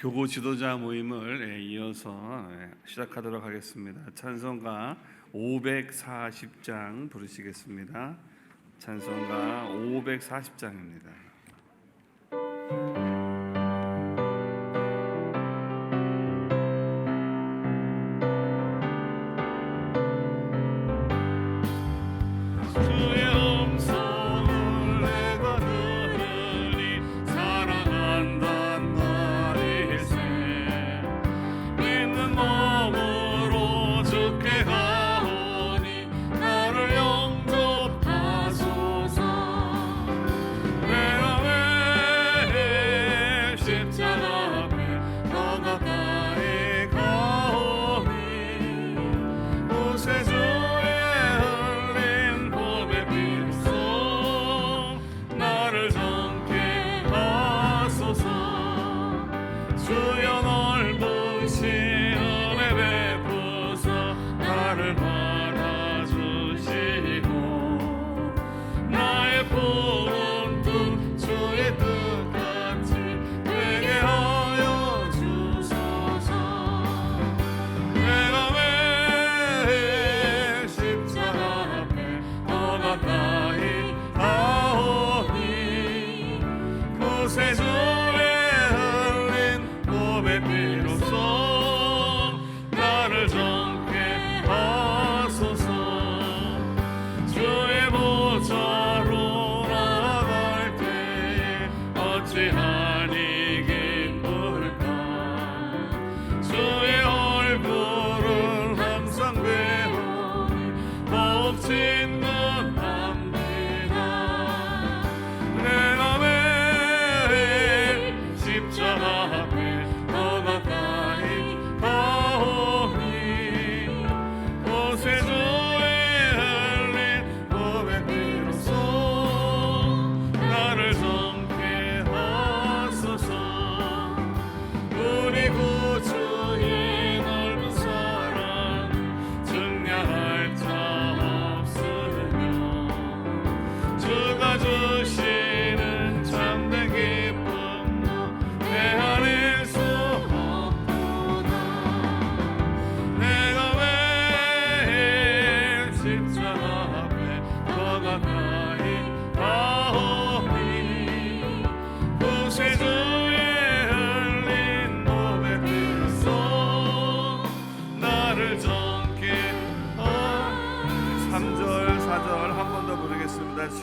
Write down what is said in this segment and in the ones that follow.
교구 지도자 모임을 예, 이어서 예, 시작하도록 하겠습니다. 찬송가 540장 부르시겠습니다. 찬송가 540장입니다. time.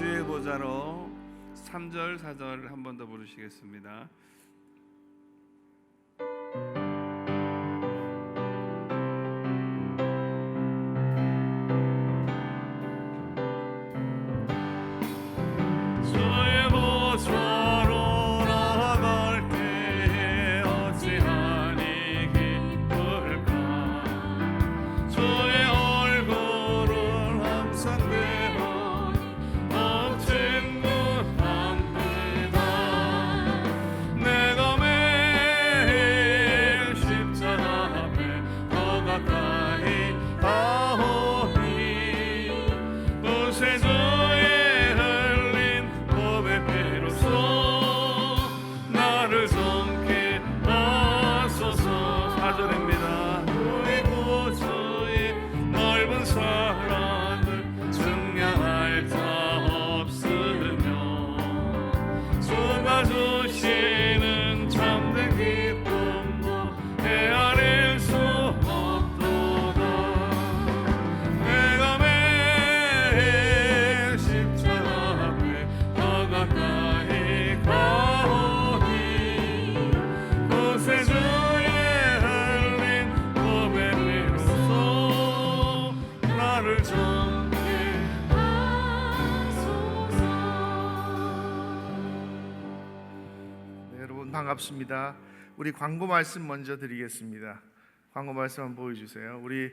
주의 보자로 3절 4절 한 번 더 부르시겠습니다. 반갑습니다. 우리 광고 말씀 먼저 드리겠습니다. 광고 말씀 한번 보여주세요. 우리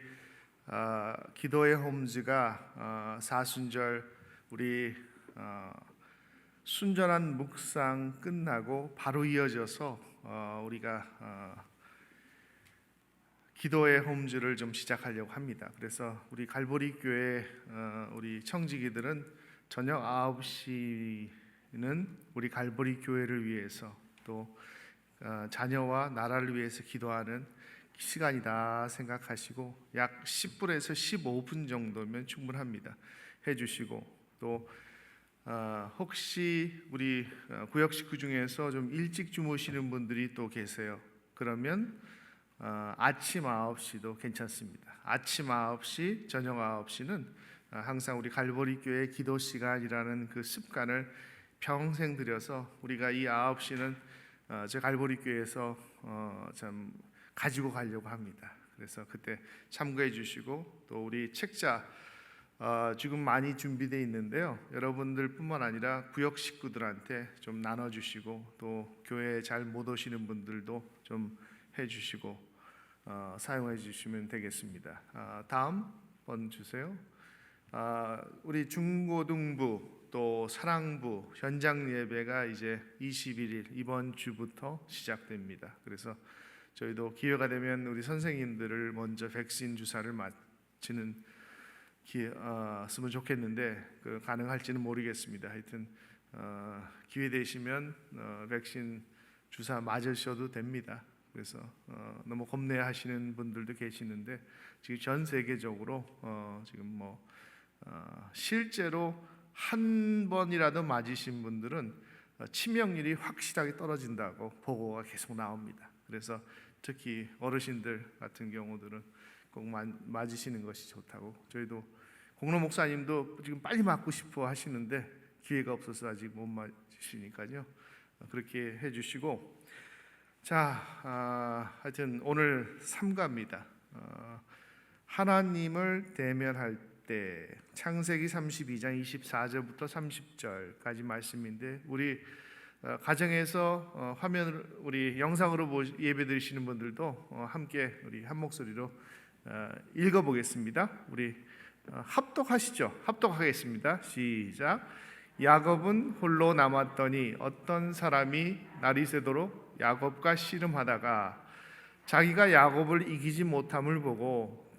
어, 기도의 홈즈가 어, 사순절 우리 어, 순전한 묵상 끝나고 바로 이어져서 어, 우리가 어, 기도의 홈즈를 좀 시작하려고 합니다. 그래서 우리 갈보리 교회 어, 우리 청지기들은 저녁 9시는 우리 갈보리 교회를 위해서 또 어, 자녀와 나라를 위해서 기도하는 시간이다 생각하시고 약 10분에서 15분 정도면 충분합니다. 해주시고 또 어, 혹시 우리 어, 구역 식구 그 중에서 좀 일찍 주무시는 분들이 또 계세요. 그러면 아침 9시도 괜찮습니다. 아침 9시, 저녁 9시는 항상 우리 갈보리 교회 기도 시간이라는 그 습관을 평생 들여서 우리가 이 9시는 어, 제 갈보리 교회에서 어, 참 가지고 가려고 합니다. 그래서 그때 참고해 주시고 또 우리 책자 어, 지금 많이 준비되어 있는데요. 여러분들뿐만 아니라 구역 식구들한테 좀 나눠 주시고 또 교회에 잘 못 오시는 분들도 좀 해주시고 어, 사용해 주시면 되겠습니다. 아, 다음 번 주세요. 아, 우리 중고등부 또 사랑부 현장 예배가 이제 21일 이번 주부터 시작됩니다. 그래서 저희도 기회가 되면 우리 선생님들을 먼저 백신 주사를 맞히는 기, 어, 좋겠는데 그 가능할지는 모르겠습니다. 하여튼 어, 기회 되시면 어, 백신 주사 맞으셔도 됩니다. 그래서 어, 너무 겁내하시는 분들도 계시는데 지금 전 세계적으로 어, 지금 뭐 어, 실제로 한 번이라도 맞으신 분들은 어, 치명률이 확실하게 떨어진다고 보고가 계속 나옵니다. 그래서 특히 어르신들 같은 경우들은 꼭 마- 맞으시는 것이 좋다고 저희도 공로 목사님도 지금 빨리 맞고 싶어 하시는데 기회가 없어서 아직 못 맞으시니까요 어, 그렇게 해주시고 자 아, 하여튼 오늘 삼가입니다 어, 하나님을 대면할 때 창세기 32장 24절부터 30절까지 말씀인데 우리 어, 가정에서 어, 화면을 우리 영상으로 보- 예배 드리시는 분들도 어, 함께 우리 한 목소리로 어, 읽어보겠습니다. 우리 어, 합독하시죠. 합독하겠습니다. 시작. 야곱은 홀로 남았더니 어떤 사람이 날이 새도록 야곱과 씨름하다가 자기가 야곱을 이기지 못함을 보고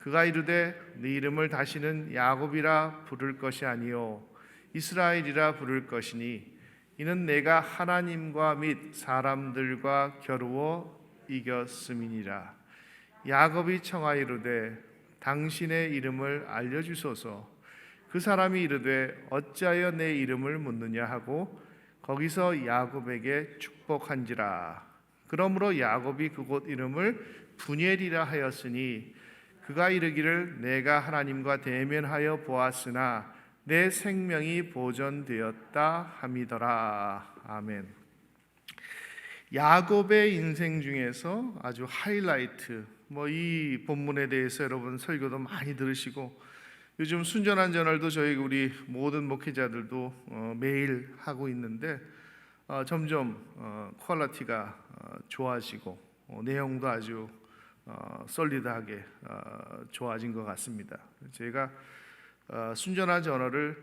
그가 이르되 네 이름을 다시는 야곱이라 부를 것이 아니요 이스라엘이라 부를 것이니 이는 내가 하나님과 및 사람들과 겨루어 이겼음이니라. 야곱이 청하이르되 당신의 이름을 알려 주소서. 그 사람이 이르되 어찌하여 내 이름을 묻느냐 하고 거기서 야곱에게 축복한지라. 그러므로 야곱이 그곳 이름을 분엘이라 하였으니 그가 이르기를 내가 하나님과 대면하여 보았으나 내 생명이 보존되었다 함이더라. 아멘. 야곱의 인생 중에서 아주 하이라이트 뭐 이 본문에 대해서 여러분 설교도 많이 들으시고 요즘 순전한 저널도 저희 우리 모든 목회자들도 어, 매일 하고 있는데 어, 점점 어, 퀄리티가 어, 좋아지고 어, 내용도 아주 어, 솔리드하게 어, 좋아진 것 같습니다. 제가 어, 순전한 저널을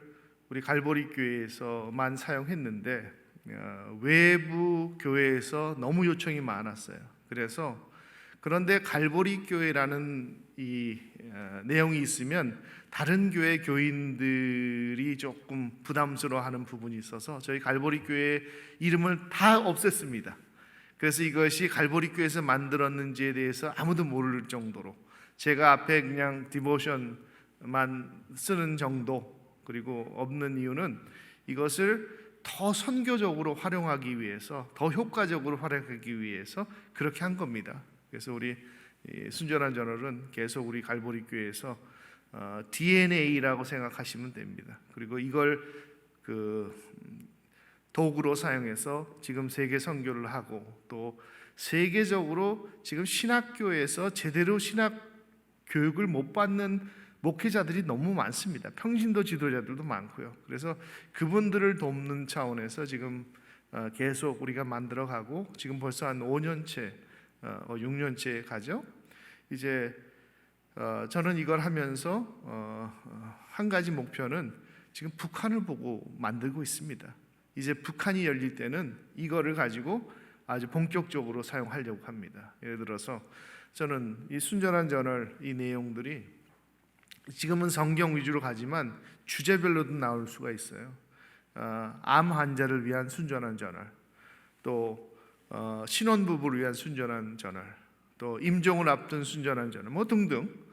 우리 갈보리 교회에서만 사용했는데 어, 외부 교회에서 너무 요청이 많았어요. 그래서 그런데 갈보리 교회라는 이 어, 내용이 있으면 다른 교회 교인들이 조금 부담스러워하는 부분이 있어서 저희 갈보리 교회 이름을 다 없앴습니다. 그래서 이것이 갈보리 교회에서 만들었는지에 대해서 아무도 모를 정도로 제가 앞에 그냥 디보션만 쓰는 정도 그리고 없는 이유는 이것을 더 선교적으로 활용하기 위해서 더 효과적으로 활용하기 위해서 그렇게 한 겁니다. 그래서 우리 이 순전한 저널은 계속 우리 갈보리 교회에서 어, DNA라고 생각하시면 됩니다. 그리고 이걸 그 음, 도구로 사용해서 지금 세계 선교를 하고 또 세계적으로 지금 신학교에서 제대로 신학 교육을 못 받는 목회자들이 너무 많습니다. 평신도 지도자들도 많고요. 그래서 그분들을 돕는 차원에서 지금 어, 계속 우리가 만들어가고 지금 벌써 한 5년째, 어, 6년째 가죠. 이제 어, 저는 이걸 하면서 어, 어, 한 가지 목표는 지금 북한을 보고 만들고 있습니다. 이제 북한이 열릴 때는 이거를 가지고 아주 본격적으로 사용하려고 합니다. 예를 들어서 저는 이 순전한 저널 이 내용들이 지금은 성경 위주로 가지만 주제별로도 나올 수가 있어요. 어, 암 환자를 위한 순전한 저널, 또 어, 신혼부부를 위한 순전한 저널, 또 임종을 앞둔 순전한 저널, 뭐 등등.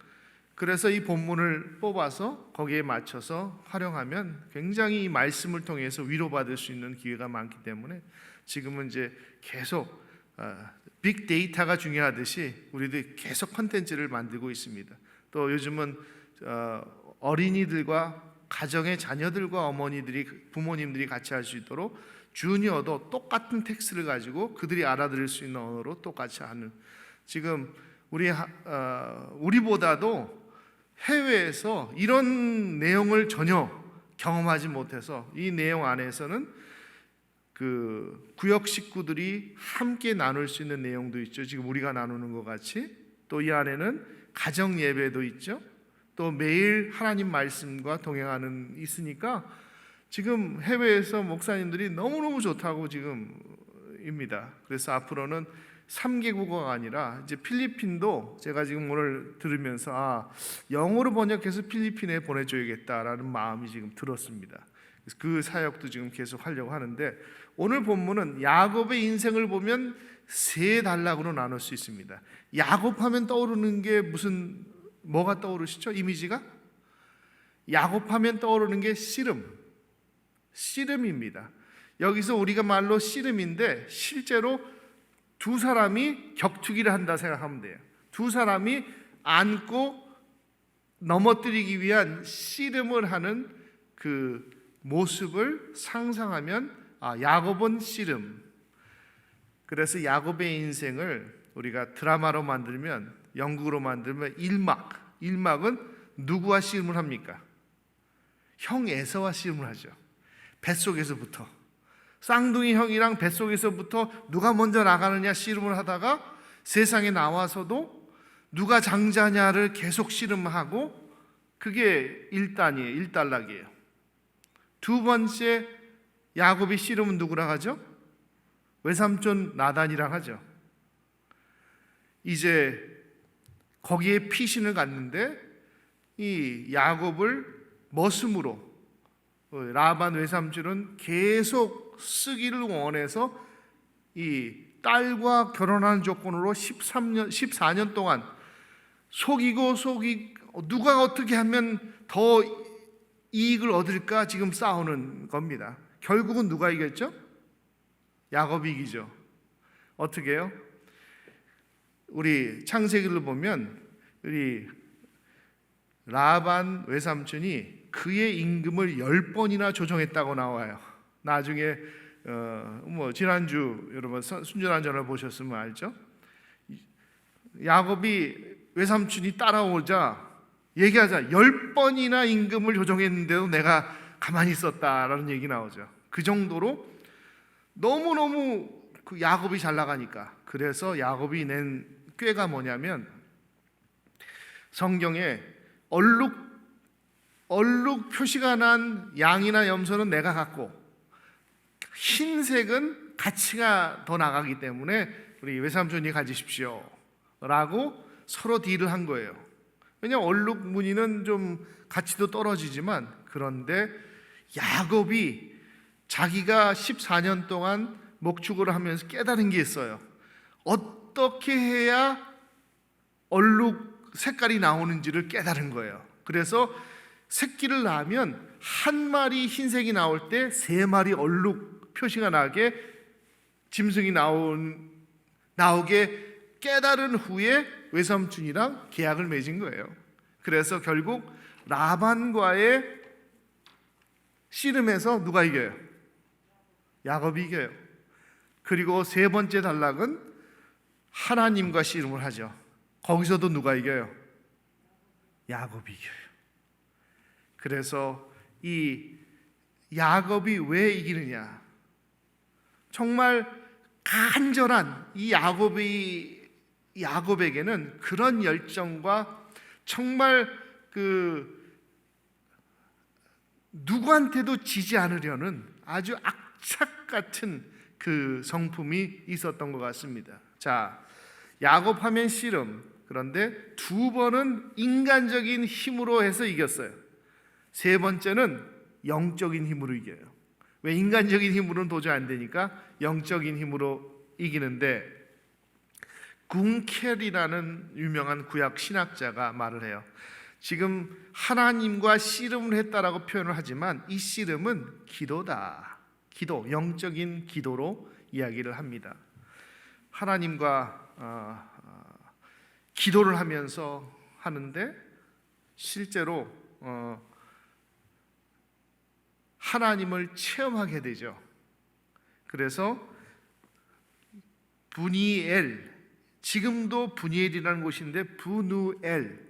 그래서 이 본문을 뽑아서 거기에 맞춰서 활용하면 굉장히 이 말씀을 통해서 위로받을 수 있는 기회가 많기 때문에 지금은 이제 계속 어, 빅데이터가 중요하듯이 우리도 계속 컨텐츠를 만들고 있습니다. 또 요즘은 어, 어린이들과 가정의 자녀들과 어머니들이 부모님들이 같이 할 수 있도록 주니어도 똑같은 텍스트를 가지고 그들이 알아들을 수 있는 언어로 똑같이 하는 지금 우리 하- 어, 우리보다도 해외에서 이런 내용을 전혀 경험하지 못해서 이 내용 안에서는 그 구역 식구들이 함께 나눌 수 있는 내용도 있죠. 지금 우리가 나누는 것 같이 또 이 안에는 가정 예배도 있죠. 또 매일 하나님 말씀과 동행하는 있으니까 지금 해외에서 목사님들이 너무너무 좋다고 지금 입니다. 그래서 앞으로는 3개국어가 아니라 이제 필리핀도 제가 지금 오늘 들으면서 아, 영어로 번역해서 필리핀에 보내줘야겠다라는 마음이 지금 들었습니다. 그 사역도 지금 계속 하려고 하는데 오늘 본문은 야곱의 인생을 보면 세 단락으로 나눌 수 있습니다. 야곱 하면 떠오르는 게 무슨 뭐가 떠오르시죠? 이미지가 야곱 하면 떠오르는 게 씨름, 씨름입니다. 여기서 우리가 말로 씨름인데 실제로 두 사람이 격투기를 한다 생각하면 돼요. 두 사람이 안고 넘어뜨리기 위한 씨름을 하는 그 모습을 상상하면 아 야곱은 씨름. 그래서 야곱의 인생을 우리가 드라마로 만들면 영국으로 만들면 일막. 일막은 누구와 씨름을 합니까? 형 에서와 씨름을 하죠. 뱃속에서부터 쌍둥이 형이랑 뱃속에서부터 누가 먼저 나가느냐 씨름을 하다가 세상에 나와서도 누가 장자냐를 계속 씨름하고 그게 1단이에요. 1단락이에요. 두 번째 야곱이 씨름은 누구랑 하죠? 외삼촌 나단이랑 하죠. 이제 거기에 피신을 갔는데 이 야곱을 머슴으로 어, 라반 외삼촌은 계속 쓰기를 원해서 이 딸과 결혼하는 조건으로 13년 14년 동안 속이고 속이 누가 어떻게 하면 더 이익을 얻을까 지금 싸우는 겁니다. 결국은 누가 이겼죠? 야곱이 이기죠. 어떻게 해요? 우리 창세기를 보면 우리 라반 외삼촌이 그의 임금을 열 번이나 조정했다고 나와요. 나중에 어, 뭐 지난주 여러분 선- 순전한 전을 보셨으면 알죠. 야곱이 외삼촌이 따라오자 얘기하자 열 번이나 임금을 조정했는데도 내가 가만히 있었다라는 얘기 나오죠. 그 정도로 너무 너무 그 야곱이 잘 나가니까 그래서 야곱이 낸 꾀가 뭐냐면 성경에 얼룩 얼룩 표시가 난 양이나 염소는 내가 갖고 흰색은 가치가 더 나가기 때문에 우리 외삼촌이 가지십시오. 라고 서로 딜을 한 거예요. 왜냐하면 얼룩 무늬는 좀 가치도 떨어지지만 그런데 야곱이 자기가 14년 동안 목축을 하면서 깨달은 게 있어요. 어떻게 해야 얼룩 색깔이 나오는지를 깨달은 거예요. 그래서 새끼를 낳으면 한 마리 흰색이 나올 때 세 마리 얼룩 표시가 나게 짐승이 나온 나오게 깨달은 후에 외삼촌이랑 계약을 맺은 거예요. 그래서 결국 라반과의 씨름에서 누가 이겨요? 야곱이 이겨요. 그리고 세 번째 단락은 하나님과 씨름을 하죠. 거기서도 누가 이겨요? 야곱이 이겨요. 그래서 이 야곱이 왜 이기느냐? 정말 간절한 이 야곱이 야곱에게는 그런 열정과 정말 그 누구한테도 지지 않으려는 아주 악착 같은 그 성품이 있었던 것 같습니다. 자, 야곱 하면 씨름. 그런데 두 번은 인간적인 힘으로 해서 이겼어요. 세 번째는 영적인 힘으로 이겨요. 왜 인간적인 힘으로는 도저히 안 되니까 영적인 힘으로 이기는데 군켈이라는 유명한 구약 신학자가 말을 해요. 지금 하나님과 씨름을 했다라고 표현을 하지만 이 씨름은 기도다. 기도, 영적인 기도로 이야기를 합니다. 하나님과 어, 어, 기도를 하면서 하는데 실제로 어, 하나님을 체험하게 되죠. 그래서 부니엘 지금도 부니엘이라는 곳인데 부누엘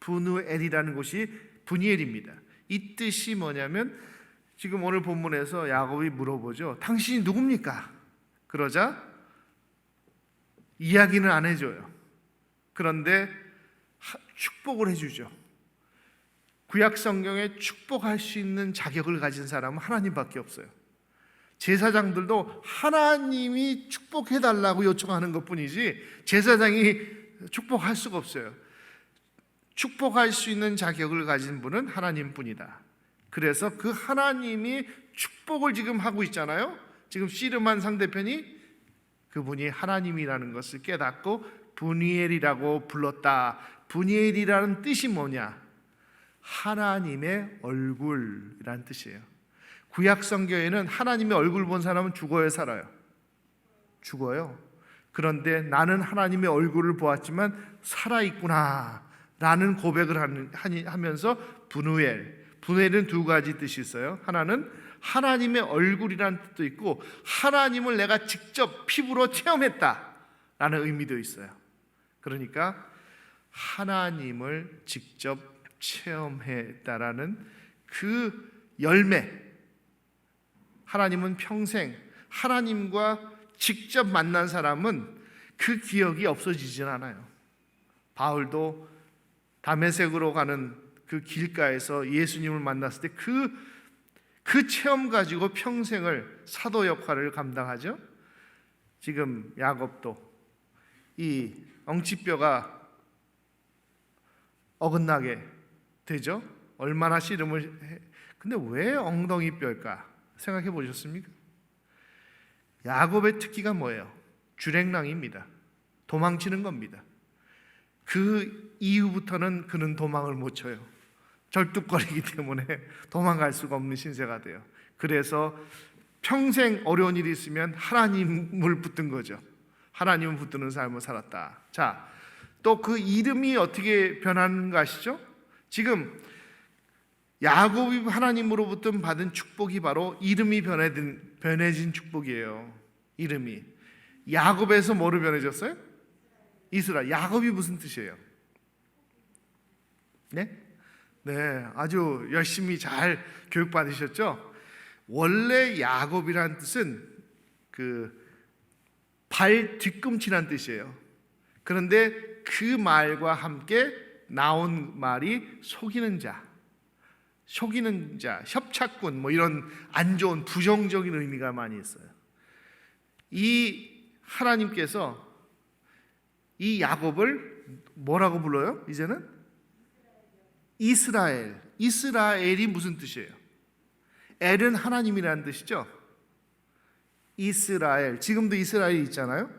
부누엘이라는 곳이 부니엘입니다. 이 뜻이 뭐냐면 지금 오늘 본문에서 야곱이 물어보죠. 당신이 누굽니까? 그러자 이야기는 안 해줘요. 그런데 하- 축복을 해주죠. 구약 성경에 축복할 수 있는 자격을 가진 사람은 하나님밖에 없어요. 제사장들도 하나님이 축복해 달라고 요청하는 것뿐이지 제사장이 축복할 수가 없어요. 축복할 수 있는 자격을 가진 분은 하나님뿐이다. 그래서 그 하나님이 축복을 지금 하고 있잖아요. 지금 씨름한 상대편이 그분이 하나님이라는 것을 깨닫고 분이엘이라고 불렀다. 분이엘이라는 뜻이 뭐냐? 하나님의 얼굴이라는 뜻이에요. 구약 성경에는 하나님의 얼굴 본 사람은 죽어요, 살아요? 죽어요. 그런데 나는 하나님의 얼굴을 보았지만 살아 있구나. 라는 고백을 하면서 분우엘. 분우엘은 두 가지 뜻이 있어요. 하나는 하나님의 얼굴이라는 뜻도 있고 하나님을 내가 직접 피부로 체험했다. 라는 의미도 있어요. 그러니까 하나님을 직접 체험했다라는 그 열매 하나님은 평생 하나님과 직접 만난 사람은 그 기억이 없어지진 않아요. 바울도 다메섹으로 가는 그 길가에서 예수님을 만났을 때 그 그 체험 가지고 평생을 사도 역할을 감당하죠. 지금 야곱도 이 엉치뼈가 어긋나게 되죠. 얼마나 씨름을 해. 근데 왜 엉덩이 뼈일까? 생각해 보셨습니까? 야곱의 특기가 뭐예요? 주랭랑입니다. 도망치는 겁니다. 그 이후부터는 그는 도망을 못 쳐요. 절뚝거리기 때문에 도망갈 수가 없는 신세가 돼요. 그래서 평생 어려운 일이 있으면 하나님을 붙든 거죠. 하나님을 붙드는 삶을 살았다. 자, 또 그 이름이 어떻게 변하는가 아시죠? 지금 야곱이 하나님으로부터 받은 축복이 바로 이름이 변해진, 변해진 축복이에요. 이름이 야곱에서 뭐로 변해졌어요? 이스라엘. 야곱이 무슨 뜻이에요? 네? 네, 아주 열심히 잘 교육 받으셨죠? 원래 야곱이란 뜻은 그 발 뒤꿈치란 뜻이에요. 그런데 그 말과 함께 나온 말이 속이는 자, 속이는 자, 협착군 뭐 이런 안 좋은 부정적인 의미가 많이 있어요. 이 하나님께서 이 야곱을 뭐라고 불러요? 이제는 이스라엘. 이스라엘이 무슨 뜻이에요? 엘은 하나님이라는 뜻이죠. 이스라엘. 지금도 이스라엘이 있잖아요.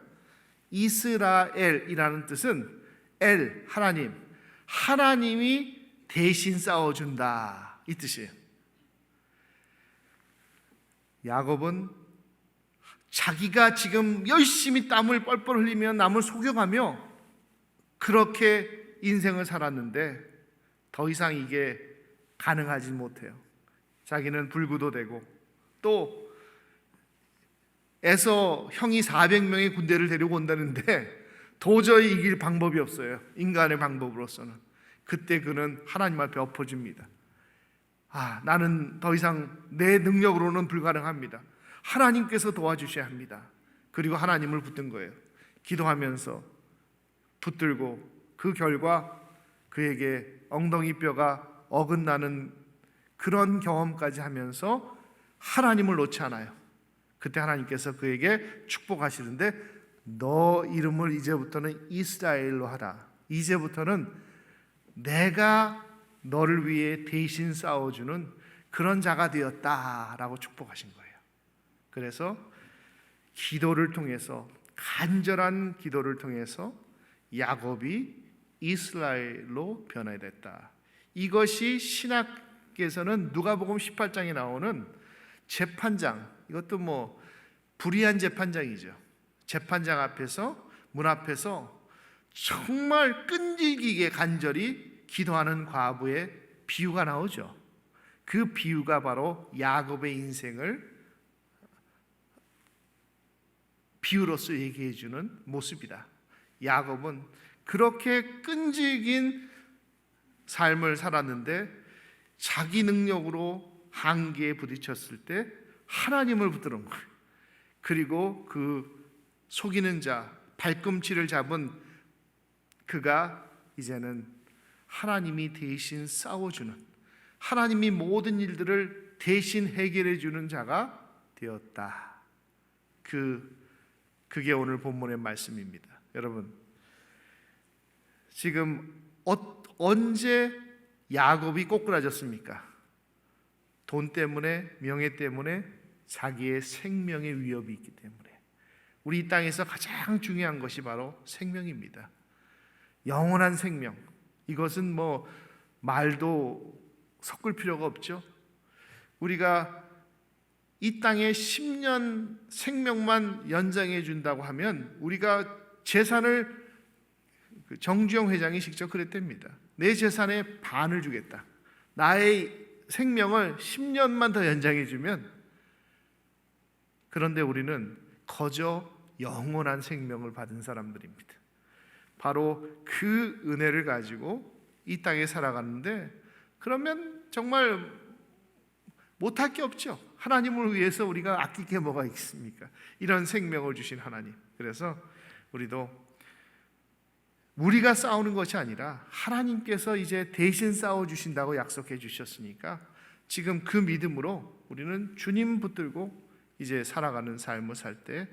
이스라엘이라는 뜻은 엘 하나님. 하나님이 대신 싸워 준다. 이 뜻이에요. 야곱은 자기가 지금 열심히 땀을 뻘뻘 흘리며 남을 속여가며 그렇게 인생을 살았는데 더 이상 이게 가능하지 못해요. 자기는 불구도 되고 또 에서 형이 400명의 군대를 데리고 온다는데 도저히 이길 방법이 없어요. 인간의 방법으로서는. 그때 그는 하나님 앞에 엎어집니다. 아, 나는 더 이상 내 능력으로는 불가능합니다. 하나님께서 도와주셔야 합니다. 그리고 하나님을 붙든 거예요. 기도하면서 붙들고 그 결과 그에게 엉덩이 뼈가 어긋나는 그런 경험까지 하면서 하나님을 놓지 않아요. 그때 하나님께서 그에게 축복하시는데 너 이름을 이제부터는 이스라엘로 하라. 이제부터는 내가 너를 위해 대신 싸워주는 그런 자가 되었다라고 축복하신 거예요. 그래서 기도를 통해서 간절한 기도를 통해서 야곱이 이스라엘로 변화됐다. 이것이 신학에서는 누가복음 18장에 나오는 재판장 이것도 뭐 불의한 재판장이죠. 재판장 앞에서 문 앞에서 정말 끈질기게 간절히 기도하는 과부의 비유가 나오죠. 그 비유가 바로 야곱의 인생을 비유로서 얘기해 주는 모습이다. 야곱은 그렇게 끈질긴 삶을 살았는데 자기 능력으로 한계에 부딪혔을 때 하나님을 붙들은 거예요. 그리고 그 속이는 자, 발꿈치를 잡은 그가 이제는 하나님이 대신 싸워주는 하나님이 모든 일들을 대신 해결해 주는 자가 되었다. 그 그게 오늘 본문의 말씀입니다. 여러분 지금 어, 언제 야곱이 꼬꾸라졌습니까? 돈 때문에 명예 때문에 자기의 생명의 위협이 있기 때문에 우리 이 땅에서 가장 중요한 것이 바로 생명입니다. 영원한 생명. 이것은 뭐 말도 섞을 필요가 없죠. 우리가 이 땅에 10년 생명만 연장해 준다고 하면 우리가 재산을 그 정주영 회장이 직접 그랬답니다. 내 재산의 반을 주겠다. 나의 생명을 10년만 더 연장해 주면 그런데 우리는 거저 영원한 생명을 받은 사람들입니다. 바로 그 은혜를 가지고 이 땅에 살아가는데 그러면 정말 못할 게 없죠. 하나님을 위해서 우리가 아낄 게 뭐가 있습니까? 이런 생명을 주신 하나님. 그래서 우리도 우리가 싸우는 것이 아니라 하나님께서 이제 대신 싸워 주신다고 약속해 주셨으니까 지금 그 믿음으로 우리는 주님 붙들고 이제 살아가는 삶을 살 때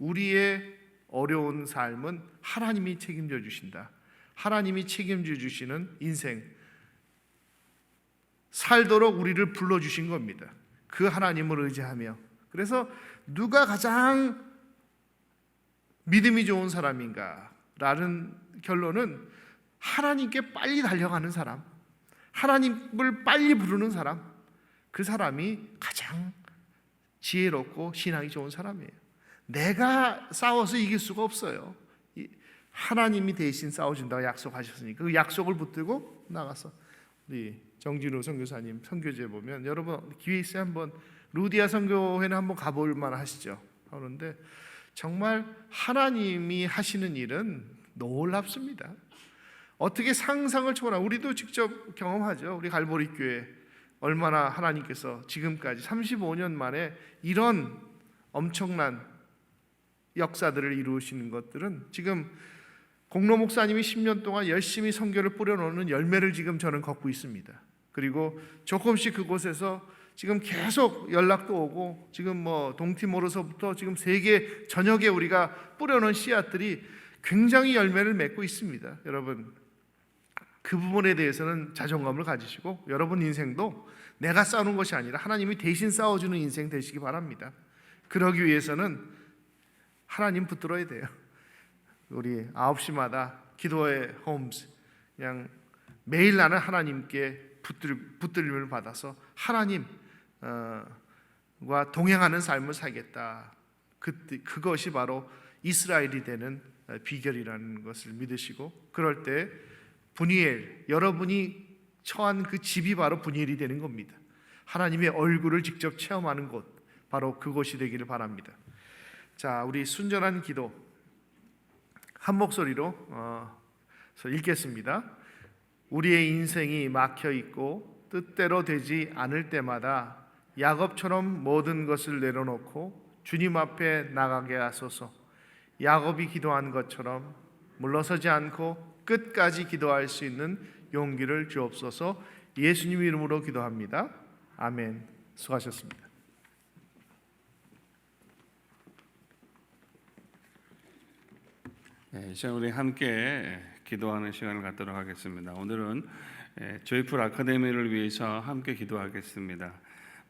우리의 어려운 삶은 하나님이 책임져 주신다. 하나님이 책임져 주시는 인생 살도록 우리를 불러 주신 겁니다. 그 하나님을 의지하며 그래서 누가 가장 믿음이 좋은 사람인가라는 결론은 하나님께 빨리 달려가는 사람, 하나님을 빨리 부르는 사람, 그 사람이 가장 지혜롭고 신앙이 좋은 사람이에요. 내가 싸워서 이길 수가 없어요. 하나님이 대신 싸워준다고 약속하셨으니까 그 약속을 붙들고 나가서 우리 정진우 선교사님 선교제 보면 여러분 기회 있으면 한번 루디아 선교회는 한번 가볼 만하시죠. 그런데 정말 하나님이 하시는 일은 놀랍습니다. 어떻게 상상을 초월한 우리도 직접 경험하죠. 우리 갈보리 교회 얼마나 하나님께서 지금까지 35년 만에 이런 엄청난 역사들을 이루시는 것들은 지금 공로 목사님이 10년 동안 열심히 성교를 뿌려놓는 열매를 지금 저는 걷고 있습니다. 그리고 조금씩 그곳에서 지금 계속 연락도 오고 지금 뭐 동티모르서부터 지금 세계 전역에 우리가 뿌려놓은 씨앗들이 굉장히 열매를 맺고 있습니다. 여러분 그 부분에 대해서는 자존감을 가지시고 여러분 인생도 내가 싸우는 것이 아니라 하나님이 대신 싸워주는 인생 되시기 바랍니다. 그러기 위해서는 하나님 붙들어야 돼요. 우리 9시마다 기도의 홈스 그냥 매일 나는 하나님께 붙들, 붙들림을 받아서 하나님과 동행하는 삶을 살겠다. 그, 그것이 바로 이스라엘이 되는 비결이라는 것을 믿으시고 그럴 때 분이엘 여러분이 처한 그 집이 바로 분이엘이 되는 겁니다. 하나님의 얼굴을 직접 체험하는 곳 바로 그곳이 되기를 바랍니다. 자, 우리 순전한 기도 한 목소리로 어, 읽겠습니다. 우리의 인생이 막혀 있고 뜻대로 되지 않을 때마다 야곱처럼 모든 것을 내려놓고 주님 앞에 나가게 하소서. 야곱이 기도한 것처럼 물러서지 않고 끝까지 기도할 수 있는 용기를 주옵소서. 예수님 이름으로 기도합니다. 아멘. 수고하셨습니다. 예, 이 시간 우리 함께 기도하는 시간을 갖도록 하겠습니다. 오늘은 예, 조이풀 아카데미를 위해서 함께 기도하겠습니다.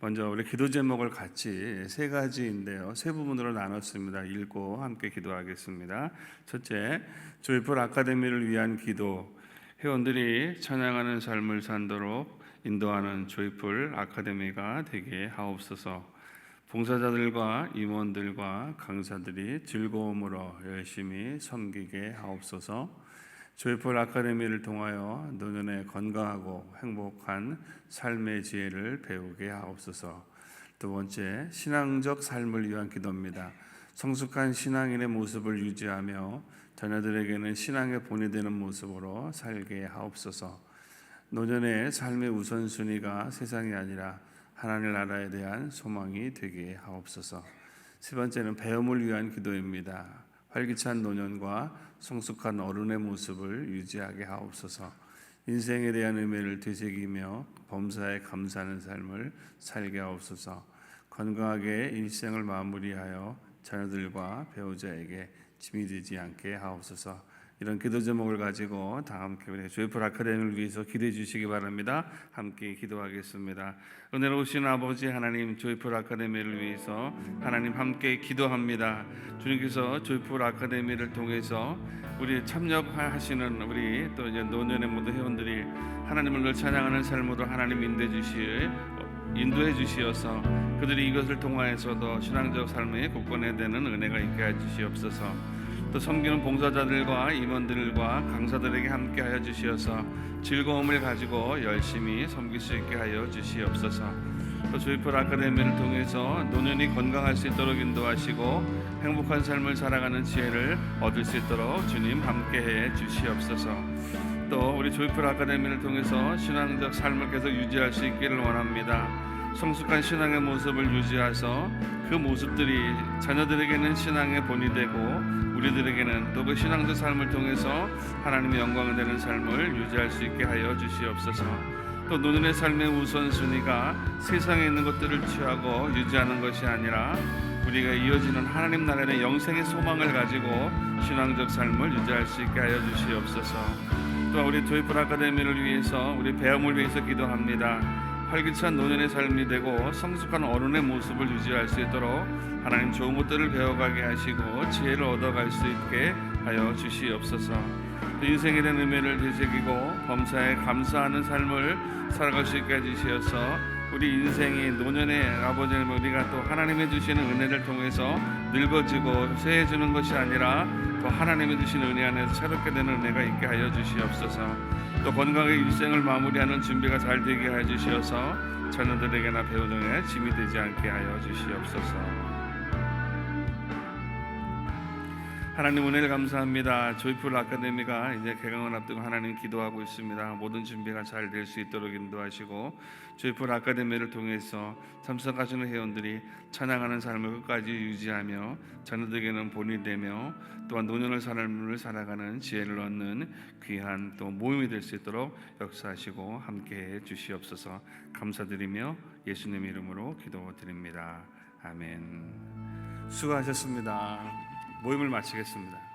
먼저 우리 기도 제목을 같이 세 가지인데요. 세 부분으로 나눴습니다. 읽고 함께 기도하겠습니다. 첫째, 조이풀 아카데미를 위한 기도. 회원들이 찬양하는 삶을 산도록 인도하는 조이풀 아카데미가 되게 하옵소서. 봉사자들과 임원들과 강사들이 즐거움으로 열심히 섬기게 하옵소서. 조이풀 아카데미를 통하여 노년에 건강하고 행복한 삶의 지혜를 배우게 하옵소서. 두 번째, 신앙적 삶을 위한 기도입니다. 성숙한 신앙인의 모습을 유지하며 자녀들에게는 신앙의 본이 되는 모습으로 살게 하옵소서. 노년의 삶의 우선순위가 세상이 아니라 하나님 나라에 대한 소망이 되게 하옵소서. 세 번째는 배움을 위한 기도입니다. 활기찬 노년과 성숙한 어른의 모습을 유지하게 하옵소서. 인생에 대한 의미를 되새기며 범사에 감사하는 삶을 살게 하옵소서. 건강하게 일생을 마무리하여 자녀들과 배우자에게 짐이 되지 않게 하옵소서. 이런 기도 제목을 가지고 다 함께 우리 조이풀 아카데미를 위해서 기도해 주시기 바랍니다. 함께 기도하겠습니다. 은혜로우신 아버지 하나님 조이풀 아카데미를 위해서 하나님 함께 기도합니다. 주님께서 조이풀 아카데미를 통해서 우리 참여하시는 우리 또 이제 노년의 모든 회원들이 하나님을 늘 찬양하는 삶으로 하나님 인도해 주실 인도해 주시어서 그들이 이것을 통하여서도 신앙적 삶에 굳건해야 되는 은혜가 있게 해 주시옵소서. 또 섬기는 봉사자들과 임원들과 강사들에게 함께 하여 주시어서 즐거움을 가지고 열심히 섬길 수 있게 하여 주시옵소서. 또 조이풀 아카데미를 통해서 노년이 건강할 수 있도록 인도하시고 행복한 삶을 살아가는 지혜를 얻을 수 있도록 주님 함께해 주시옵소서. 또 우리 조이풀 아카데미를 통해서 신앙적 삶을 계속 유지할 수 있기를 원합니다. 성숙한 신앙의 모습을 유지해서 그 모습들이 자녀들에게는 신앙의 본이 되고 우리들에게는 또 그 신앙적 삶을 통해서 하나님의 영광을 되는 삶을 유지할 수 있게 하여 주시옵소서. 또 노년의 삶의 우선순위가 세상에 있는 것들을 취하고 유지하는 것이 아니라 우리가 이어지는 하나님 나라의 영생의 소망을 가지고 신앙적 삶을 유지할 수 있게 하여 주시옵소서. 또 우리 조이풀 아카데미를 위해서 우리 배움을 위해서 기도합니다. 활기찬 노년의 삶이 되고 성숙한 어른의 모습을 유지할 수 있도록 하나님 좋은 것들을 배워가게 하시고 지혜를 얻어갈 수 있게 하여 주시옵소서. 또 인생에 대한 의미를 되새기고 범사에 감사하는 삶을 살아갈 수 있게 해주시어서 우리 인생이 노년의 아버지님 우리가 또 하나님의 주시는 은혜를 통해서 늙어지고 쇠해지는 것이 아니라 또 하나님의 주시는 은혜 안에서 새롭게 되는 은혜가 있게 하여 주시옵소서. 또 건강하게 일생을 마무리하는 준비가 잘 되게 주시어서 자녀들에게나 배우등에 짐이 되지 않게 하여 주시옵소서. 하나님 은혜를 감사합니다. 조이풀 아카데미가 이제 개강을 앞두고 하나님 기도하고 있습니다. 모든 준비가 잘 될 수 있도록 인도하시고 조이풀 아카데미를 통해서 참석하시는 회원들이 찬양하는 삶을 끝까지 유지하며 자녀들에게는 본이 되며 또한 노년을 삶을 살아가는 지혜를 얻는 귀한 또 모임이 될 수 있도록 역사하시고 함께해 주시옵소서. 감사드리며 예수님 이름으로 기도드립니다. 아멘. 수고하셨습니다. 모임을 마치겠습니다.